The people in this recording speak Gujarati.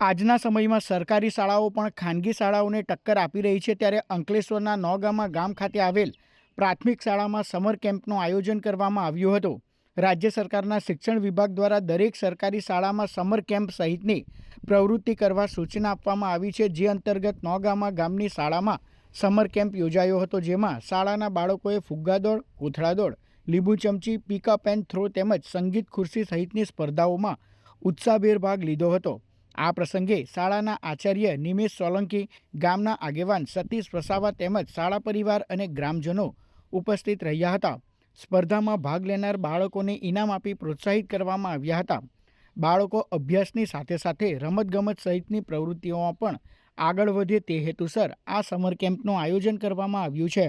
આજના સમયમાં સરકારી શાળાઓ પણ ખાનગી શાળાઓને ટક્કર આપી રહી છે ત્યારે અંકલેશ્વરના નોગામાં ગામ ખાતે આવેલ પ્રાથમિક શાળામાં સમર કેમ્પનું આયોજન કરવામાં આવ્યું હતું. રાજ્ય સરકારના શિક્ષણ વિભાગ દ્વારા દરેક સરકારી શાળામાં સમર કેમ્પ સહિતની પ્રવૃત્તિ કરવા સૂચના આપવામાં આવી છે, જે અંતર્ગત નોગામા ગામની શાળામાં સમર કેમ્પ યોજાયો હતો, જેમાં શાળાના બાળકોએ ફુગ્ગા દોડ કોથળા દોડ, લીંબુ ચમચી, પિકઅપ એન્ડ થ્રો તેમજ સંગીત ખુરશી સહિતની સ્પર્ધાઓમાં ઉત્સાહભેર ભાગ લીધો હતો. આ પ્રસંગે શાળાના આચાર્ય નિમેશ સોલંકી, ગામના આગેવાન સતીશ વસાવા તેમજ શાળા પરિવાર અને ગ્રામજનો ઉપસ્થિત રહ્યા હતા. સ્પર્ધામાં ભાગ લેનાર બાળકોને ઇનામ આપી પ્રોત્સાહિત કરવામાં આવ્યા હતા. બાળકો અભ્યાસની સાથે સાથે રમતગમત સહિતની પ્રવૃત્તિઓમાં પણ આગળ વધે તે હેતુસર આ સમર કેમ્પનું આયોજન કરવામાં આવ્યું છે.